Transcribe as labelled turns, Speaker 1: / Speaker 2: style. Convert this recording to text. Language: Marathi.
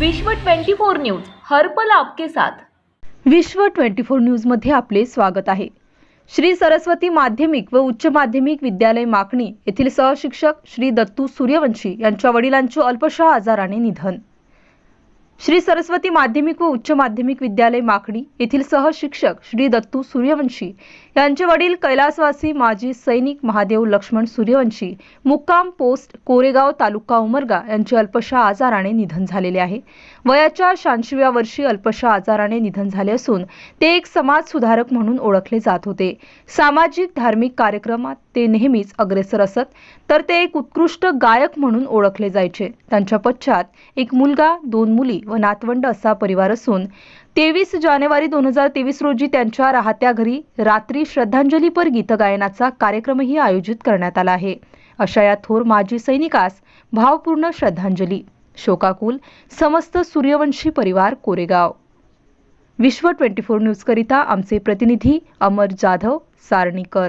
Speaker 1: विश्व 24 न्यूज हर्पल आपके साथ.
Speaker 2: विश्व 24 न्यूजमध्ये आपले स्वागत आहे. श्री सरस्वती माध्यमिक व उच्च माध्यमिक विद्यालय माकणी येथील सहशिक्षक श्री दत्तू सूर्यवंशी यांच्या वडिलांचे अल्पशा आजाराने निधन. श्री सरस्वती माध्यमिक व उच्च माध्यमिक विद्यालय माकडी येथील सहशिक्षक श्री दत्तू सूर्यवंशी यांचे वडील कैलासवासी माजी सैनिक महादेव लक्ष्मण सूर्यवंशी मुक्काम पोस्ट कोरेगाव तालुका उमरगा यांचे अल्पशा आजाराने निधन झालेले आहे. वयाच्या शहाऐंशीव्या वर्षी अल्पशा आजाराने निधन झाले असून ते एक समाज सुधारक म्हणून ओळखले जात होते. सामाजिक धार्मिक कार्यक्रमात ते नेहमीच अग्रेसर असत तर ते एक उत्कृष्ट गायक म्हणून ओळखले जायचे. त्यांच्या पश्चात एक मुलगा दोन मुली व नातवंड असा परिवार असून तेवीस जानेवारी दोन हजार तेवीस रोजी त्यांच्या राहत्या घरी रात्री श्रद्धांजलीपर गीतगायनाचा कार्यक्रमही आयोजित करण्यात आला आहे. अशा या थोर माजी सैनिकास भावपूर्ण श्रद्धांजली. शोकाकुल समस्त सूर्यवंशी परिवार कोरेगाव. विश्व ट्वेंटी फोर न्यूजकरिता आमचे प्रतिनिधी अमर जाधव सारणीकर.